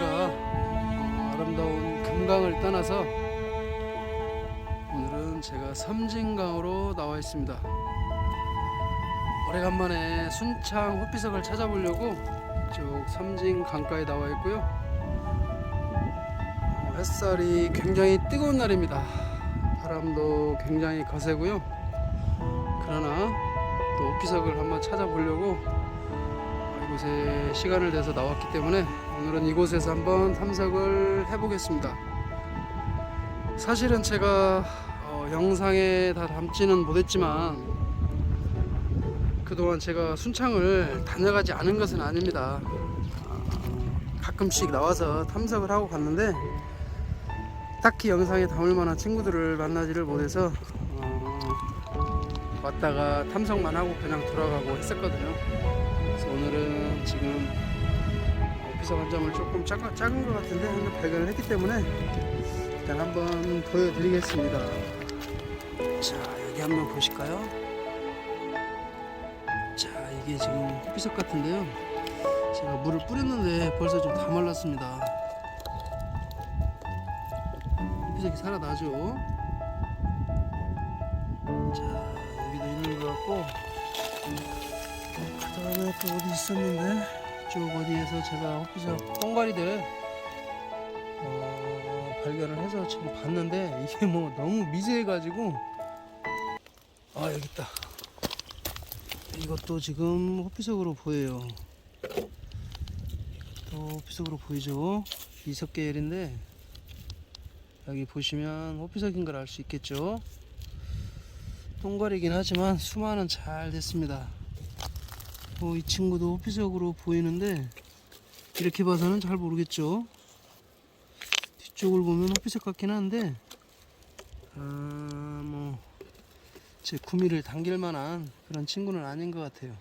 어, 아름다운 금강을 떠나서 오늘은 제가 섬진강으로 나와 있습니다. 오래간만에 순창 호피석을 찾아보려고 이쪽 섬진 강가에 나와 있고요. 어, 햇살이 굉장히 뜨거운 날입니다. 바람도 굉장히 거세고요. 그러나 또 오피석을 한번 찾아보려고 이곳에 시간을 내서 나왔기 때문에 오늘은 이곳에서 한번 탐색을 해보겠습니다. 사실은 제가 어, 영상에 다 담지는 못했지만 그동안 제가 순창을 다녀가지 않은 것은 아닙니다. 어, 가끔씩 나와서 탐색을 하고 갔는데 딱히 영상에 담을 만한 친구들을 만나지를 못해서 어, 왔다가 탐색만 하고 그냥 돌아가고 했었거든요. 그래서 오늘은 지금 오피서 한 점을 조금 작은, 작은 것 같은데 하나 발견을 했기 때문에 일단 한번 보여드리겠습니다. 자 여기 한번 보실까요? 자 이게 지금 호피석 같은데요. 제가 물을 뿌렸는데 벌써 좀 다 말랐습니다. 호피석이 살아나죠. 자 여기도 있는 것 같고 그 다음에 또 어디 있었는데? 이쪽 어디에서 제가 호피석 똥가리들 어, 발견을 해서 지금 봤는데 이게 뭐 너무 미세해가지고. 아 여기 있다. 이것도 지금 호피석으로 보여요. 또 호피석으로 보이죠? 이석 계열인데 여기 보시면 호피석인 걸 알 수 있겠죠? 똥가리긴 하지만 수만은 잘 됐습니다. 어, 이 친구도 호피석으로 보이는데 이렇게 봐서는 잘 모르겠죠. 뒤쪽을 보면 호피석 같긴 한데 아, 뭐, 제 구미를 당길 만한 그런 친구는 아닌 것 같아요.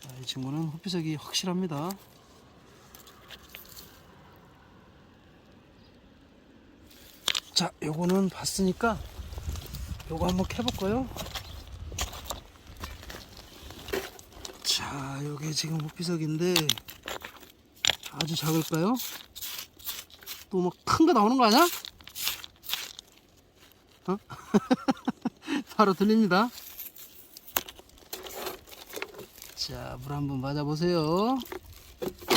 자, 이 친구는 호피석이 확실합니다. 자, 요거는 봤으니까 요거 한번 캐볼까요? 자, 요게 지금 호피석인데 아주 작을까요? 또 막 큰 거 나오는 거 아니야? 어? 바로 들립니다. 자, 물 한번 맞아보세요.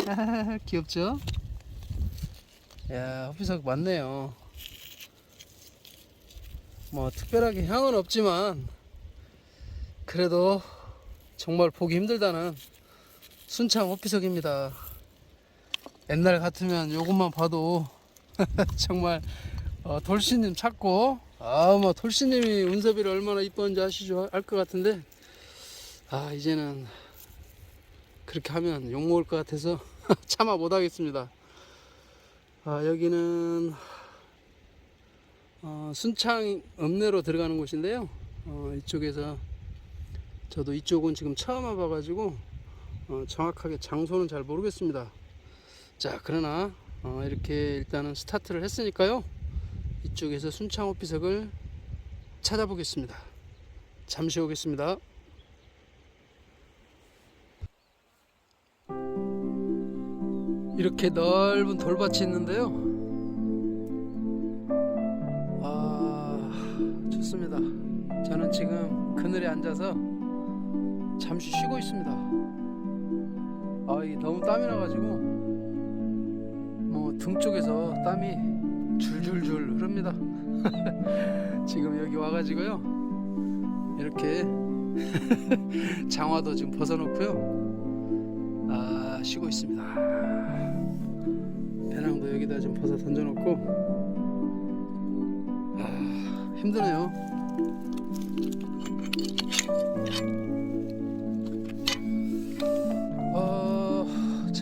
귀엽죠? 야, 호피석 많네요. 뭐 특별하게 향은 없지만 그래도 정말 보기 힘들다는 순창 호피석입니다. 옛날 같으면 이것만 봐도 정말 어, 돌씨님 찾고 아뭐 돌씨님이 운섭이를 얼마나 이뻤는지 아시죠? 알 것 같은데 아 이제는 그렇게 하면 욕 먹을 것 같아서 참아 못하겠습니다. 아 여기는 어, 순창 읍내로 들어가는 곳인데요. 어, 이쪽에서 저도 이쪽은 지금 처음 와봐가지고 어, 정확하게 장소는 잘 모르겠습니다. 자, 그러나 어, 이렇게 일단은 스타트를 했으니까요. 이쪽에서 순창 호피석을 찾아보겠습니다. 잠시 오겠습니다. 이렇게 넓은 돌밭이 있는데요. 아 좋습니다. 저는 지금 그늘에 앉아서 잠시 쉬고 있습니다. 아 이게 너무 땀이 나가지고 뭐 등 쪽에서 땀이 줄줄줄 흐릅니다. 지금 여기 와가지고요 이렇게 장화도 지금 벗어놓고요 아 쉬고 있습니다. 배낭도 여기다 좀 벗어 던져놓고 아 힘드네요.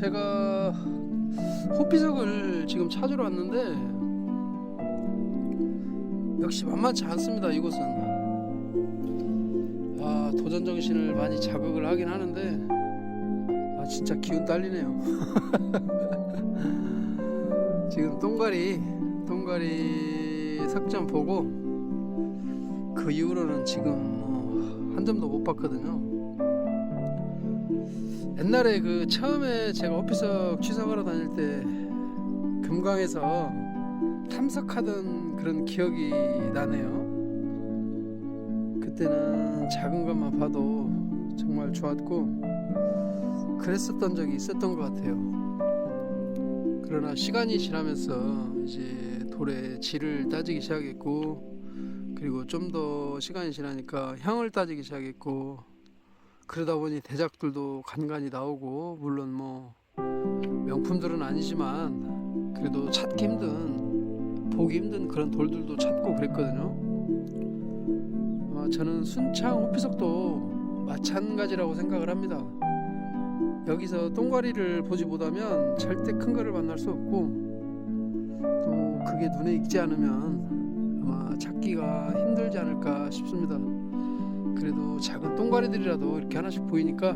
제가 호피석을 지금 찾으러 왔는데 역시 만만치 않습니다. 이곳은 아 도전 정신을 많이 자극을 하긴 하는데 아 진짜 기운 딸리네요. 지금 똥가리 똥가리 석점 보고 그 이후로는 지금 뭐 한 점도 못 봤거든요. 옛날에 그 처음에 제가 오피석 취석하러 다닐 때 금강에서 탐석하던 그런 기억이 나네요. 그때는 작은 것만 봐도 정말 좋았고 그랬었던 적이 있었던 것 같아요. 그러나 시간이 지나면서 이제 돌의 질을 따지기 시작했고 그리고 좀 더 시간이 지나니까 향을 따지기 시작했고 그러다 보니 대작들도 간간히 나오고 물론 뭐 명품들은 아니지만 그래도 찾기 힘든 보기 힘든 그런 돌들도 찾고 그랬거든요. 아마 저는 순창 호피석도 마찬가지라고 생각을 합니다. 여기서 똥과리를 보지 못하면 절대 큰 거를 만날 수 없고 또 그게 눈에 익지 않으면 아마 찾기가 힘들지 않을까 싶습니다. 그래도 작은 똥과리들이라도 이렇게 하나씩 보이니까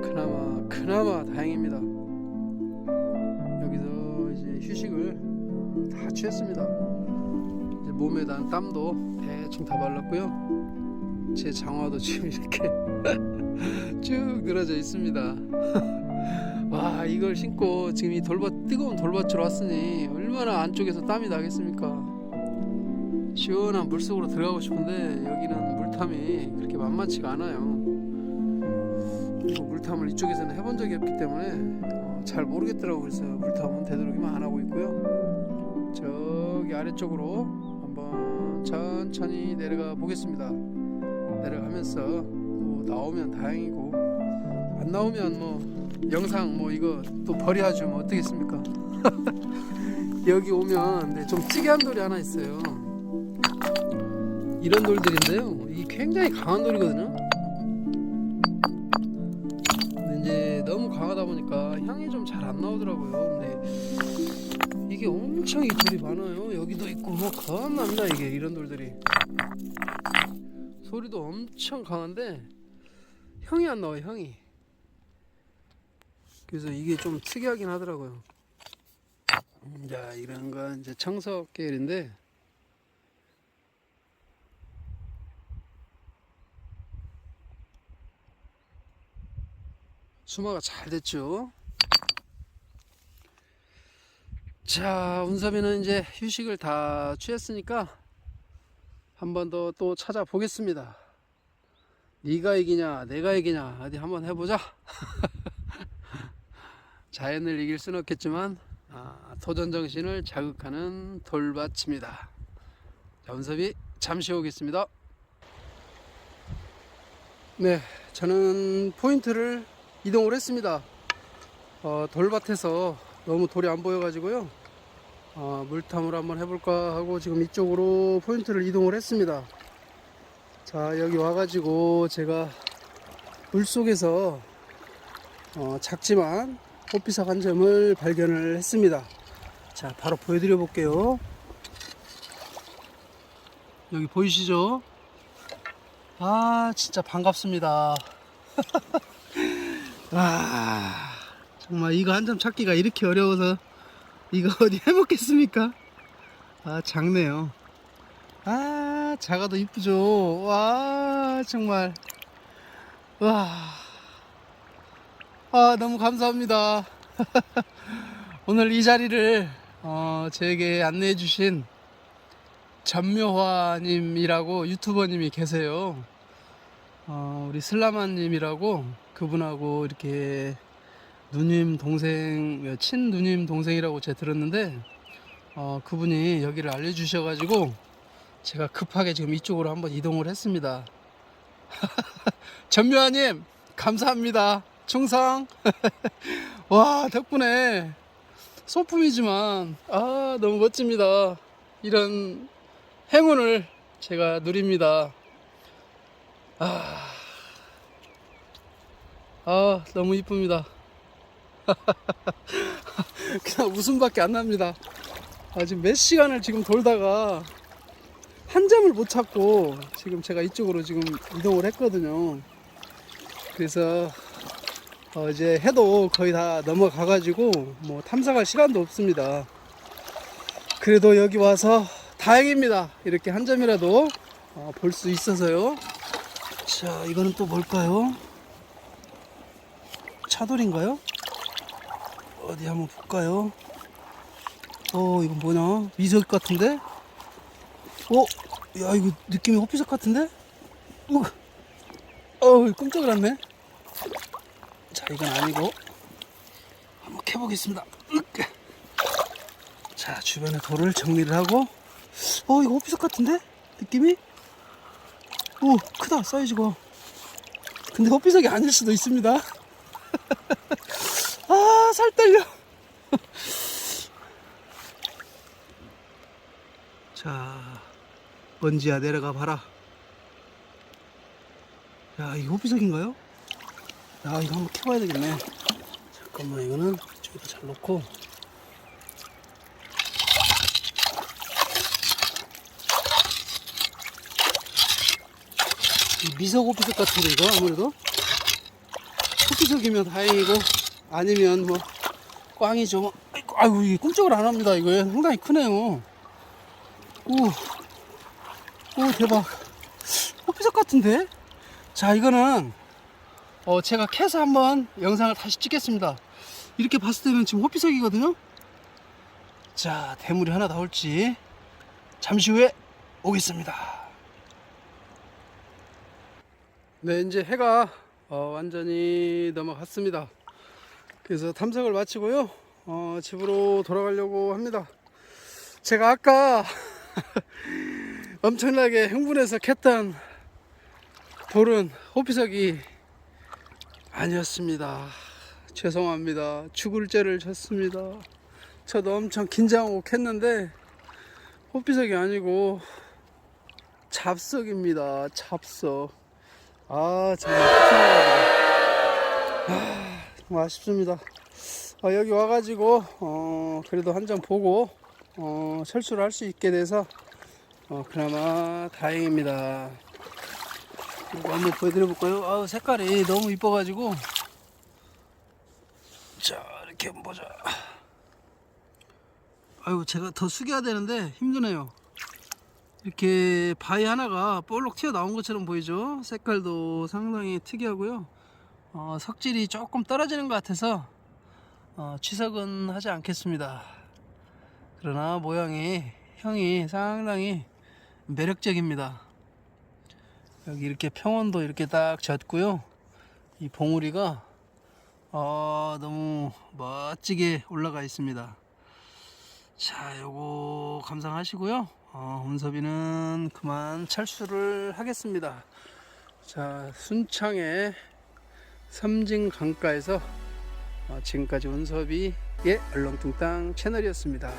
그나마 그나마 다행입니다. 여기서 이제 휴식을 다 취했습니다. 이제 몸에 난 땀도 대충 다 발랐고요. 제 장화도 지금 이렇게 쭉 늘어져 있습니다. 와 이걸 신고 지금 이 돌밭 뜨거운 돌밭으로 왔으니 얼마나 안쪽에서 땀이 나겠습니까? 시원한 물 속으로 들어가고 싶은데 여기는 물탐이 그렇게 만만치가 않아요. 그리고 물탐을 이쪽에서는 해본 적이 없기 때문에 어, 잘 모르겠더라고 그래서 물탐은 되도록이면 안 하고 있고요. 저기 아래쪽으로 한번 천천히 내려가 보겠습니다. 내려가면서 또 나오면 다행이고 안 나오면 뭐 영상 뭐 이거 또 버려야죠 뭐 어떻겠습니까? 여기 오면 네, 좀 특이한 돌이 하나 있어요. 이런 돌들인데요. 이게 굉장히 강한 돌이거든요. 근데 이제 너무 강하다 보니까 향이 좀 잘 안 나오더라고요. 근데 이게 엄청 이 돌이 많아요. 여기도 있고 뭐 겁납니다 이게 이런 돌들이. 소리도 엄청 강한데 형이 안 나와요 형이. 그래서 이게 좀 특이하긴 하더라고요. 음, 자 이런 건 이제 청석 계열인데 수마가 잘 됐죠. 자, 운섭이는 이제 휴식을 다 취했으니까 한 번 더 또 찾아보겠습니다. 네가 이기냐, 내가 이기냐, 어디 한번 해보자. 자연을 이길 수는 없겠지만 아, 도전 정신을 자극하는 돌밭입니다. 자, 운섭이 잠시 오겠습니다. 네, 저는 포인트를 이동을 했습니다. 어, 돌밭에서 너무 돌이 안 보여가지고요. 어, 물탐을 한번 해볼까 하고 지금 이쪽으로 포인트를 이동을 했습니다. 자, 여기 와가지고 제가 물 속에서 어, 작지만 호피석 한 점을 발견을 했습니다. 자, 바로 보여드려 볼게요. 여기 보이시죠? 아, 진짜 반갑습니다. 와 정말 이거 한 점 찾기가 이렇게 어려워서 이거 어디 해먹겠습니까? 아 작네요. 아 작아도 이쁘죠. 와 정말 와. 아 너무 감사합니다. 오늘 이 자리를 어, 저에게 안내해 주신 전묘화님이라고 유튜버님이 계세요. 어, 우리 슬라마님이라고 그분하고 이렇게 누님 동생 친 누님 동생이라고 제가 들었는데 어, 그분이 여기를 알려주셔가지고 제가 급하게 지금 이쪽으로 한번 이동을 했습니다. 전묘아님 감사합니다. 충성. 와 덕분에 소품이지만 아 너무 멋집니다. 이런 행운을 제가 누립니다. 아, 아 너무 이쁩니다. 그냥 웃음밖에 안 납니다. 아, 지금 몇 시간을 지금 돌다가 한 점을 못 찾고 지금 제가 이쪽으로 지금 이동을 했거든요. 그래서 어, 이제 해도 거의 다 넘어가 가지고 뭐 탐사갈 시간도 없습니다. 그래도 여기 와서 다행입니다. 이렇게 한 점이라도 어, 볼수 있어서요. 자, 이거는 또 뭘까요? 차돌인가요? 어디 한번 볼까요? 어, 이건 뭐냐? 미석 같은데? 어? 야, 이거 느낌이 호피석 같은데? 어, 어 깜짝 놀랐네. 자, 이건 아니고. 한번 캐보겠습니다. 자, 주변에 돌을 정리를 하고. 어, 이거 호피석 같은데? 느낌이? 오, 크다, 사이즈가. 근데 호피석이 아닐 수도 있습니다. 아, 살 떨려. 자, 먼지야 내려가 봐라. 야, 이거 호피석인가요? 야, 이거 한번 캐봐야 되겠네. 잠깐만, 이거는 저기다 잘 놓고. 이 미석 호피석 같은데, 이거 아무래도? 호피석이면 다행이고, 아니면 뭐, 꽝이죠. 뭐. 아이고, 아이고, 이게 꿈쩍을 안 합니다. 이거 상당히 크네요. 오, 오, 대박. 호피석 같은데? 자, 이거는, 어, 제가 캐서 한번 영상을 다시 찍겠습니다. 이렇게 봤을 때는 지금 호피석이거든요? 자, 대물이 하나 나올지, 잠시 후에 오겠습니다. 네, 이제 해가 어, 완전히 넘어갔습니다. 그래서 탐색을 마치고요, 어, 집으로 돌아가려고 합니다. 제가 아까 엄청나게 흥분해서 캤던 돌은 호피석이 아니었습니다. 죄송합니다. 죽을 죄를 졌습니다. 저도 엄청 긴장하고 캤는데 호피석이 아니고 잡석입니다. 잡석. 아 정말. 아, 정말 아쉽습니다. 어, 여기 와가지고 어, 그래도 한점 보고 어, 철수를 할 수 있게 돼서 어, 그나마 다행입니다. 이거 한번 보여드려 볼까요? 아 색깔이 너무 이뻐가지고 자 이렇게 한번 보자. 아이고 제가 더 숙여야 되는데 힘드네요. 이렇게 바위 하나가 볼록 튀어나온 것처럼 보이죠? 색깔도 상당히 특이하고요. 어, 석질이 조금 떨어지는 것 같아서 어, 취석은 하지 않겠습니다. 그러나 모양이 형이 상당히 매력적입니다. 여기 이렇게 평원도 이렇게 딱 졌고요. 이 봉우리가 어, 너무 멋지게 올라가 있습니다. 자, 요거 감상하시고요. 어, 운섭이는 그만 철수를 하겠습니다. 자, 순창의 삼진 강가에서 어, 지금까지 운섭이의 얼렁뚱땅 채널이었습니다.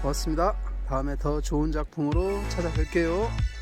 고맙습니다. 다음에 더 좋은 작품으로 찾아뵐게요.